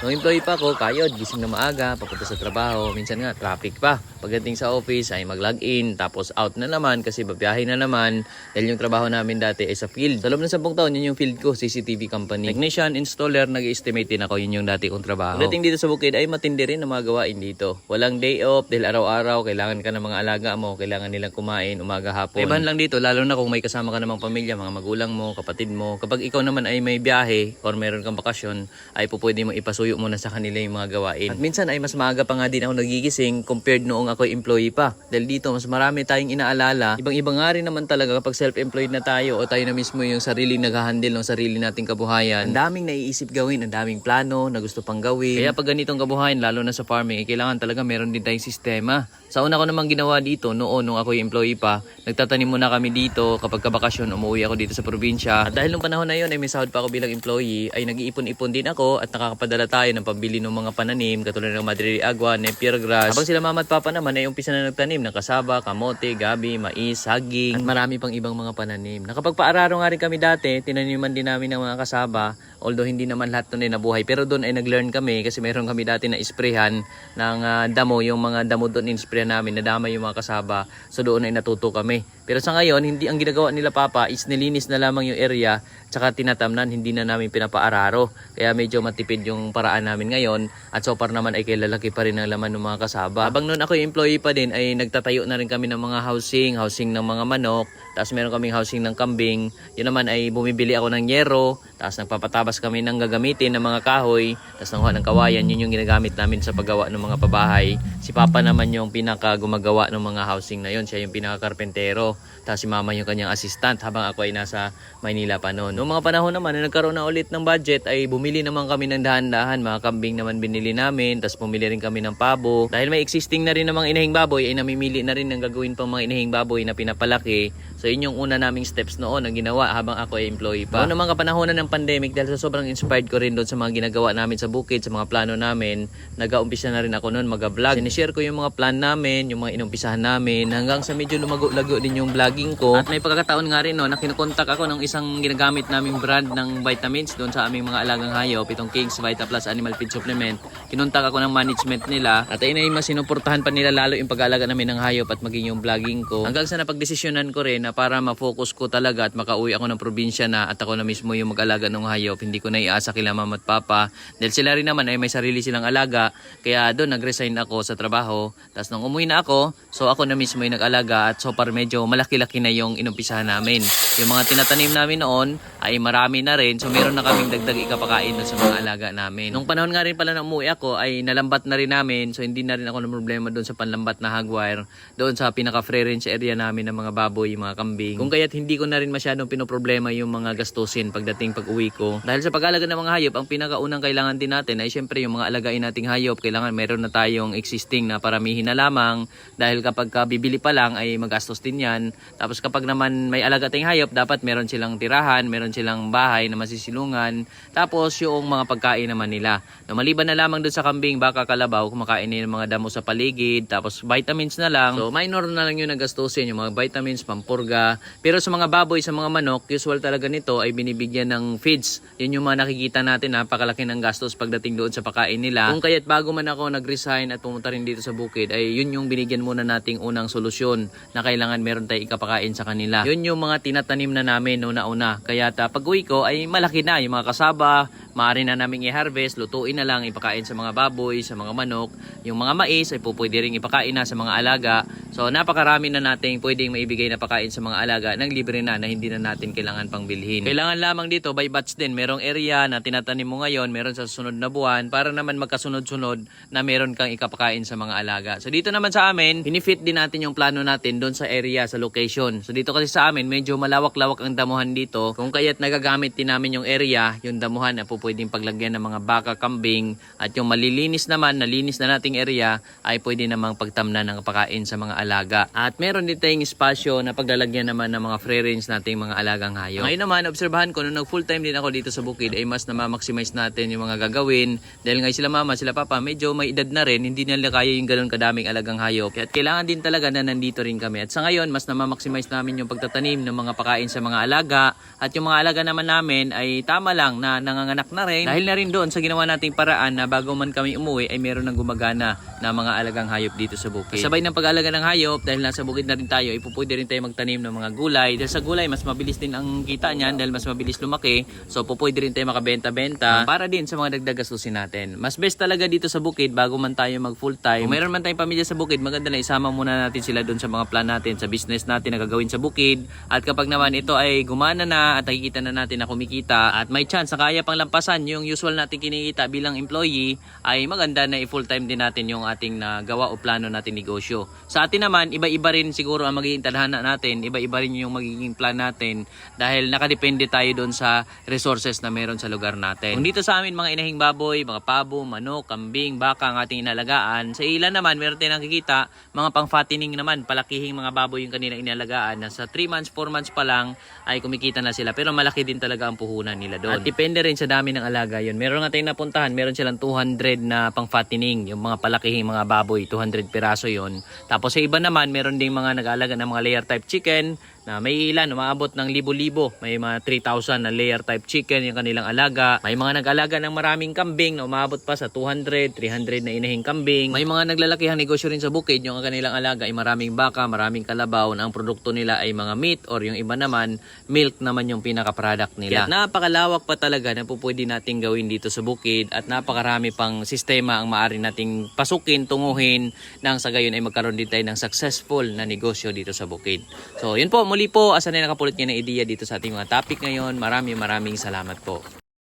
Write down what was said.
Nung employee pa ako, kayod, gising na maaga, papunta sa trabaho. Minsan nga, traffic pa. Pagdating sa office ay mag-log-in, tapos out na naman kasi babiyahe na naman. Dahil yung trabaho namin dati ay sa field. Sa loob ng 10 taon, yun yung field ko, CCTV company. Technician, installer, nag-estimate din ako, yun yung dati kong trabaho. Pagdating dito sa bukid ay matindi rin ang mga gawain dito. Walang day off dahil araw-araw kailangan ka ng mga alaga mo, kailangan nilang kumain umaga hapon. Iban lang dito, lalo na kung may kasama ka namang pamilya, mga magulang mo, kapatid mo. Kapag ikaw naman ay may biyahe or meron kang bakasyon, ay po pwede mo ipasuyo muna sa kanila yung mga gawain. At minsan ay mas maaga pa nga din ako nagigising compared noong ako employee pa. Dahil dito, mas marami tayong inaalala. Ibang-iba nga rin naman talaga kapag self-employed na tayo o tayo na mismo yung sarili nag-handle ng sarili nating kabuhayan. Ang daming naiisip gawin, ang daming plano na gusto pang gawin. Kaya pag ganitong kabuhayan, lalo na sa farming, eh, kailangan talaga meron din tayong sistema. Sa una ko namang ginawa dito, noon nung ako yung employee pa, nagtatanim muna kami dito kapag kabakasyon, umuwi ako dito sa probinsya. At dahil nung panahon na yun ay may sahod pa ako bilang employee, ay nag-iipon-ipon din ako at nakakapadala tayo ng pambili ng mga pananim katulad ng Madrid Agua, Napier Grass. Habang sila mama at papa naman ay umpisa na nagtanim ng kasaba, kamote, gabi, mais, saging, at marami pang ibang mga pananim. Nakapagpaararo nga rin kami dati, tinaniman din namin ng mga kasaba, although hindi naman lahat doon ay nabuhay. Pero doon ay nag-learn kami kasi meron kami dati na isprehan ng ah, damo, yung mga damo doon in-sprayan namin, nadama yung mga kasaba. So doon ay natuto kami. Pero sa ngayon, hindi ang ginagawa nila papa is nilinis na lamang yung area tsaka tinatamnan, hindi na namin pinapaararo. Kaya medyo matipid yung paraan namin ngayon at so far naman ay kay lalaki pa rin ang laman ng mga kasaba. Habang noon ako yung employee pa din ay nagtatayo na rin kami ng mga housing, housing ng mga manok, tapos meron kaming housing ng kambing. Yun naman ay bumibili ako ng yero, tapos nagpapatabas kami ng gagamitin ng mga kahoy, tapos nanguha ng kawayan, yun yung ginagamit namin sa paggawa ng mga pabahay. Si Papa naman yung pinaka gumagawa ng mga housing na yun, siya yung pinaka karpentero. Tapos si Mama yung kanyang assistant habang ako ay nasa Maynila pa noon. Noong mga panahon naman na nagkaroon na ulit ng budget ay bumili naman kami ng dahan-dahan. Mga kambing naman binili namin, tapos bumili rin kami ng pabo. Dahil may existing na rin ng mga inahing baboy ay namimili na rin ng gagawin pang mga inahing baboy na pinapalaki. So yun yung una naming steps noon na ginawa habang ako ay employee pa. Noong mga kapanahonan ng pandemic dahil sa sobrang inspired ko rin doon sa mga ginagawa namin sa bukid, sa mga plano namin, nag-aumpisa na rin ako noon mag-vlog. Sinishare ko yung mga plan namin, yung mga inumpisahan namin, hanggang sa medyo lumago-lago din yung vlogging ko. At may pagkakataon nga rin no, na kinukontak ako ng isang ginagamit naming brand ng vitamins doon sa aming mga alagang hayop, itong Kings Vita Plus Animal Feed Supplement. Kinontak ako ng management nila at ayun ay mas sinuportahan pa nila lalo yung pag-alaga namin ng hayop at maging yung vlogging ko. Hanggang sa napagdesisyonan ko rin na para ma-focus ko talaga at makauwi ako ng probinsya na at ako na mismo yung mag-alaga ng hayop, hindi ko na iasa kila mama at papa. Dahil sila rin naman ay may sarili silang alaga, kaya doon nag-resign ako sa trabaho. Tapos nung umuwi na ako, so ako na mismo yung nag-alaga at so par medyo malaki-laki na yung inumpisahan namin. Yung mga tinatanim namin noon ay marami na rin, so meron na kaming dagdag ikapakain sa mga alaga namin. Nung panahon nga rin pala na umuwi ako ay nalambat na rin namin, so hindi na rin ako ng problema doon sa panlambat na hagwire, doon sa pinaka-free range area namin ng mga baboy, mga kambing. Kung kaya't hindi ko na rin masyadong pinoproblema yung mga gastusin pagdating pag-uwi ko. Dahil sa pag-alaga ng mga hayop, ang pinakaunang kailangan din natin ay syempre yung mga alagain nating hayop, kailangan meron na tayong existing na paramihin na lamang dahil kapag ka bibili pa lang ay magastos din yan. Tapos kapag naman may alaga tayong hayop, dapat meron silang tirahan, meron silang bahay na masisilungan, tapos yung mga pagkain naman nila. No, maliban na lamang doon sa kambing, baka kalabaw, kumakain nila ng mga damo sa paligid, tapos vitamins na lang. So minor na lang yung nagastusin, yung mga vitamins, pampurga. Pero sa mga baboy, sa mga manok, usual talaga nito ay binibigyan ng feeds. Yun yung mga nakikita natin, napakalaki ng gastos pagdating doon sa pagkain nila. Kung kaya't bago man ako nag-resign at pumunta rin dito sa bukid, ay yun yung binigyan muna nating unang solusyon na kailangan meron tayong ikapakain sa kanila. Yun yung mga tinatanim na namin una-una. Kaya ta, pag uwi ko ay malaki na yung mga kasaba, maaari na naming i-harvest, lutuin na lang, ipakain sa mga baboy, sa mga manok. Yung mga mais ay po pwede rin ipakain na sa mga alaga. So napakarami na nating pwedeng maibigay na pakain sa mga alaga nang libre na na hindi na natin kailangan pang bilhin. Kailangan lamang dito by batch din. Merong area na tinatanim mo ngayon, meron sa susunod na buwan para naman magkasunod-sunod na meron kang ikapakain sa mga alaga. So dito naman sa amin, pinifit din natin yung plano natin doon sa area, sa location. So dito kasi sa amin, medyo malawak-lawak ang damuhan dito. Kung kaya't nagagamit din namin yung area, yung damuhan na po pwedeng paglagyan ng mga baka, kambing, at yung malilinis naman, nalinis na nating area, ay pwede namang pagtamnan ng pagkain sa mga alaga. At meron din tayong espasyo na paglalagyan naman ng mga free range nating mga alagang hayop. Ngayon naman, obserbahan ko, nung nag full time din ako dito sa bukid, ay mas na-maximize natin yung mga gagawin. Dahil nga sila mama, sila papa, medyo may edad na rin, hindi nila kaya yung ganun kadaming alagang hayop. At kailangan din talaga na nandito rin kami. At sa ngayon, mas na-maximize namin yung pagtatanim ng mga pakain sa mga alaga. At yung mga alaga naman namin ay tama lang na nanganganak na rin. Dahil na rin doon sa ginawa nating paraan na bago man kami umuwi ay meron ng gumagana na mga alagang hayop dito sa bukid. Sabay ng pag-alaga ng hayop dahil nasa bukid na rin tayo, ipupwede rin tayo magtanim ng mga gulay. Dahil sa gulay, mas mabilis din ang kita niyan dahil mas mabilis lumaki. So pupwede rin tayo makabenta-benta para din sa mga dagdag gastusin natin. Mas best talaga dito sa bukid bago man tayo mag full time. Kung meron man tayong pamilya sa bukid, maganda na isama muna natin sila doon sa mga plan natin, sa business natin na gagawin sa bukid. At kapag naman ito ay gumana na at nakikita na natin na kumikita at may chance na kaya pang lampasan yung usual natin kinikita bilang employee, ay maganda na i-full time din natin yung ating nagawa o plano natin negosyo. Sa atin naman, iba-iba rin siguro ang magiging tadhana natin, iba-iba rin yung magiging plan natin dahil nakadepende tayo doon sa resources na meron sa lugar natin. Kung dito sa amin mga inahing baboy, mga pabo, manok, kambing, baka ang ating inalagaan, sa ilan naman meron tayong nakikita, mga pang fattening naman, palakihing mga baboy yung kanilang inalagaan na sa 3 months, 4 months pa lang ay kumikita na sila pero malaki din talaga ang puhunan nila doon. At depende rin sa dami ng alaga yun. Meron nga tayong napuntahan, meron silang 200 na pang fattening, yung mga palakihing mga baboy, 200 piraso yon. Tapos sa iba naman, meron ding mga nag-aalaga ng mga layer type chicken na may ilan, umaabot ng libo-libo. May mga 3,000 na layer type chicken yung kanilang alaga. May mga nag-alaga ng maraming kambing na umaabot pa sa 200, 300 na inahing kambing. May mga naglalakihang negosyo rin sa bukid yung kanilang alaga ay maraming baka, maraming kalabaw na ang produkto nila ay mga meat or yung iba naman, milk naman yung pinaka-product nila. Kaya napakalawak pa talaga na po pwede nating gawin dito sa bukid at napakarami pang sistema ang maaari nating pasukin, tunguhin nang sa gayon ay magkaroon din tayo ng successful na negosyo dito sa bukid. So yun po, muli po, asan na nakapulit niya ng ideya dito sa ating mga topic ngayon. Maraming maraming salamat po.